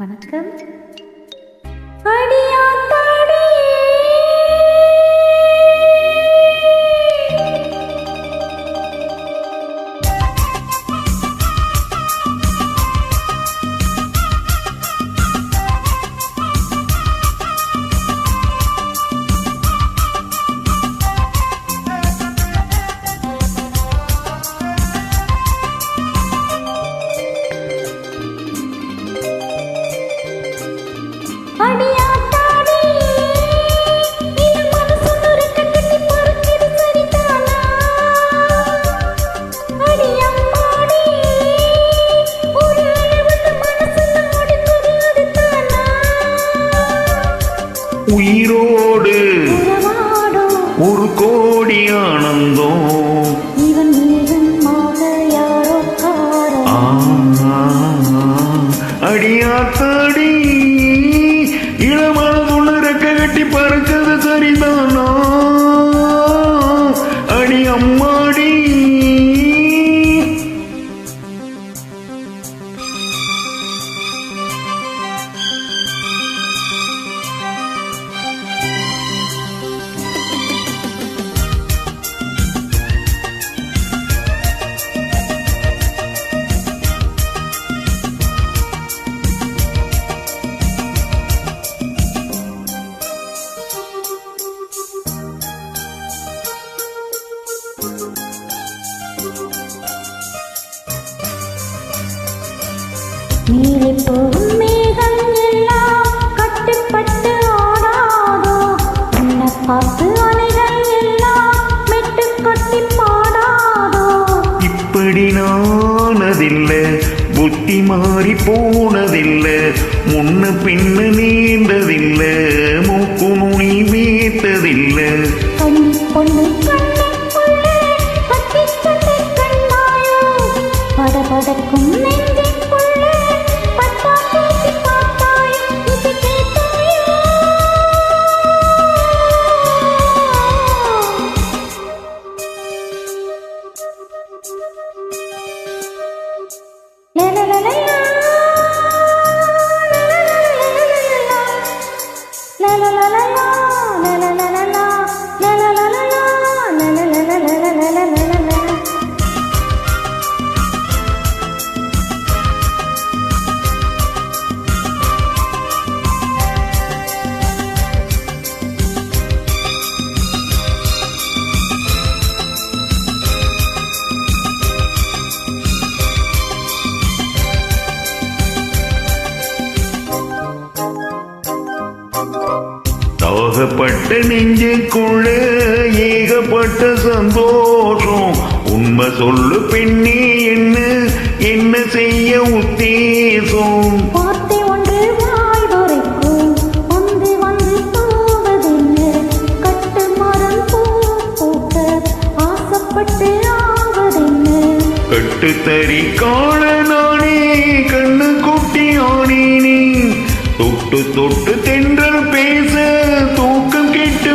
வணக்கம் உயிரோடு ஒரு கோடி ஆனந்தம். இவன் நீலை போகும் மேகம் கட்டுப்பட்டு ஆடாதோ? உன்னை பார்த்து அலைகள் எல்லாம் மெட்டு கொட்டி பாடாதோ? இப்படி நானதில்லை புத்தி மாறி போனதில்லை முன்ன பின்ன நீண்டதில்லை பத பதக்கும் la la la la சோகப்பட்ட நெஞ்சுக்குள்ளே ஏகப்பட்ட சந்தோஷம். உண்மை சொல்லு பெண்ணே என்ன என்ன செய்ய உத்தேசம்? கட்டுத்தறி காண நானே கண்ணு குட்டி ஆனேனே. தொட்டு தொட்டு தென்றல் பேச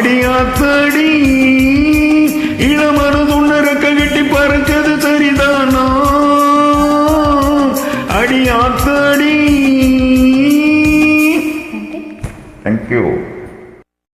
ஆடியாத்தடி